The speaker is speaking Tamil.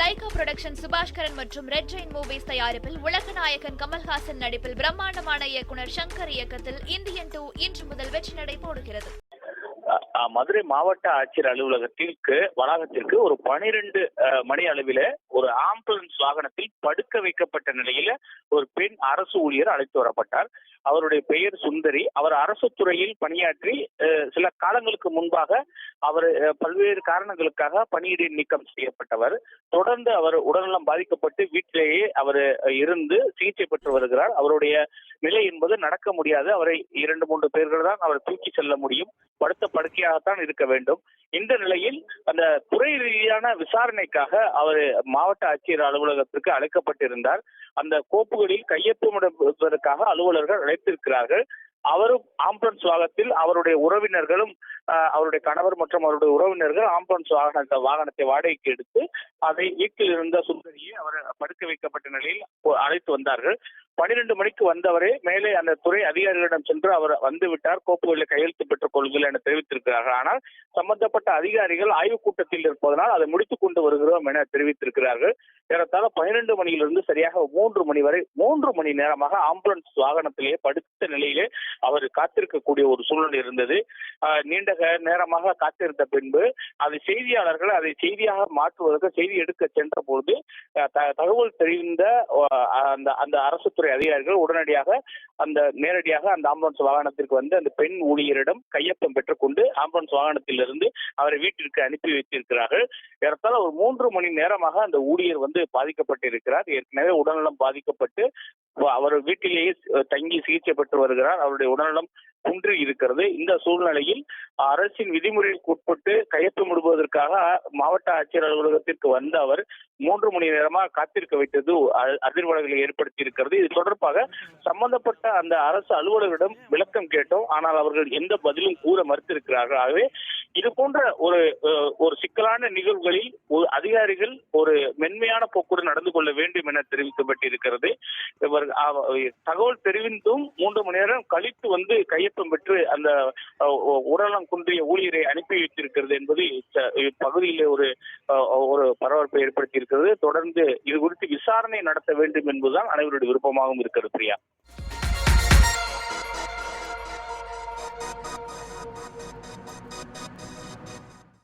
லைகா புரொடக்ஷன் சுபாஷ்கரன் மற்றும் ரெட் ஜெயின் மூவிஸ் தயாரிப்பில் உலக நாயகன் கமல்ஹாசன் நடிப்பில் பிரம்மாண்டமான இயக்குனர் சங்கர் இயக்கத்தில் இந்தியன் டூ இன்று முதல் வெற்றி நடை போடுகிறது. மதுரை மாவட்ட ஆட்சியர் அலுவலகத்திற்கு வளாகத்திற்கு ஒரு பனிரெண்டு மணி அளவில ஒரு ஆம்புலன்ஸ் வாகனத்தில் படுக்க வைக்கப்பட்ட நிலையில ஒரு பெண் அரசு ஊழியர் அழைத்து வரப்பட்டார். அவருடைய பெயர் சுந்தரி. அவர் அரசு துறையில் பணியாற்றி சில காலங்களுக்கு முன்பாக அவர் பல்வேறு காரணங்களுக்காக பணியிடை நீக்கம் செய்யப்பட்டவர். தொடர்ந்து அவர் உடல்நலம் பாதிக்கப்பட்டு வீட்டிலேயே அவர் இருந்து சிகிச்சை பெற்று வருகிறார். அவருடைய நிலை என்பது நடக்க முடியாது. அவரை இரண்டு மூன்று பேர்கள் தான் அவர் தூக்கி செல்ல முடியும். படுத்த படுக்கையாகத்தான் இருக்க வேண்டும். இந்த நிலையில் அந்த துறை ரீதியான விசாரணைக்காக அவர் மாவட்ட ஆட்சியர் அலுவலகத்திற்கு அழைக்கப்பட்டிருந்தார். அந்த கோப்புகளில் கையொப்பமிடுவதற்காக அலுவலர்கள் அழைத்திருக்கிறார்கள். அவரும் ஆம்புலன்ஸ் வாகனத்தில் அவருடைய உறவினர்களும் அவருடைய கணவர் மற்றும் அவருடைய உறவினர்கள் ஆம்புலன்ஸ் வாகனத்தை வாகனத்தை வாடகைக்கு எடுத்து அதை வீட்டில் இருந்த சுந்தரியை அவர் படுக்க வைக்கப்பட்ட நிலையில் அழைத்து வந்தார்கள். பனிரெண்டு மணிக்கு வந்தவரே மேலே அந்த துறை அதிகாரிகளிடம் சென்று அவர் வந்து விட்டார் கோப்புகளில் கையெழுத்து பெற்றுக் கொள்ளுங்கள் என தெரிவித்திருக்கிறார்கள் ஆனால் சம்பந்தப்பட்ட அதிகாரிகள் ஆய்வுக் கூட்டத்தில் இருப்பதனால் அதை முடித்துக் கொண்டு வருகிறோம் என தெரிவித்திருக்கிறார்கள். ஏறத்தாழ பனிரெண்டு மணியிலிருந்து சரியாக மூன்று மணி வரை மூன்று மணி நேரமாக ஆம்புலன்ஸ் வாகனத்திலேயே படுத்த நிலையிலே அவர் காத்திருக்கக்கூடிய ஒரு சூழ்நிலை இருந்தது. ஆஹ் நீண்ட நேரமாக காத்திருந்த பின்பு அது செய்தியாளர்கள் அதை செய்தியாக மாற்றுவதற்கு செய்தி எடுக்க சென்ற பொழுது தகவல் தெரிந்த அந்த அந்த அரசு துறை அதிகாரிகள் உடனடியாக அந்த நேரடியாக அந்த ஆம்புலன்ஸ் வாகனத்திற்கு வந்து அந்த பெண் ஊழியரிடம் கையொப்பம் பெற்றுக்கொண்டு ஆம்புலன்ஸ் வாகனத்திலிருந்து அவரை வீட்டிற்கு அனுப்பி வைத்திருக்கிறார்கள். ஏறத்தாழ ஒரு மூன்று மணி நேரமாக அந்த ஊழியர் வந்து பாதிக்கப்பட்டிருக்கிறார். ஏற்கனவே உடல்நலம் பாதிக்கப்பட்டு அவர் வீட்டிலேயே தங்கி சிகிச்சை பெற்று வருகிறார். அவருடைய உடல்நலம் குன்றி இருக்கிறது. இந்த சூழ்நிலையில் அரசின் விதிமுறைகளுக்கு உட்பட்டு கையொப்பமிடுவதற்காக மாவட்ட ஆட்சியர் அலுவலகத்திற்கு வந்த அவர் மூன்று மணி நேரமாக காத்திருக்க வைத்தது அதிர்வலைகளை ஏற்படுத்தி இருக்கிறது. இது தொடர்பாக சம்பந்தப்பட்ட அந்த அரசு அலுவலர்களிடம் விளக்கம் கேட்டோம். ஆனால் அவர்கள் எந்த பதிலும் கூற மறுத்திருக்கிறார்கள். ஆகவே இது போன்ற ஒரு ஒரு சிக்கலான நிகழ்வுகளில் ஒரு அதிகாரிகள் ஒரு மென்மையான போக்குடன் நடந்து கொள்ள வேண்டும் என தெரிவிக்கப்பட்டிருக்கிறது. இவர் தகவல் தெரிவித்தும் மூன்று மணி நேரம் கழித்து வந்து கையொப்பம் பெற்று அந்த உடலம் குன்றிய ஊழியரை அனுப்பி வைத்திருக்கிறது என்பது ச- இப்பகுதியிலே ஒரு ஒரு பரபரப்பை ஏற்படுத்தியிருக்கிறது. தொடர்ந்து இது குறித்து விசாரணை நடத்த வேண்டும் என்பதுதான் அனைவருடைய விருப்பமாகவும் இருக்கிறது பிரியா.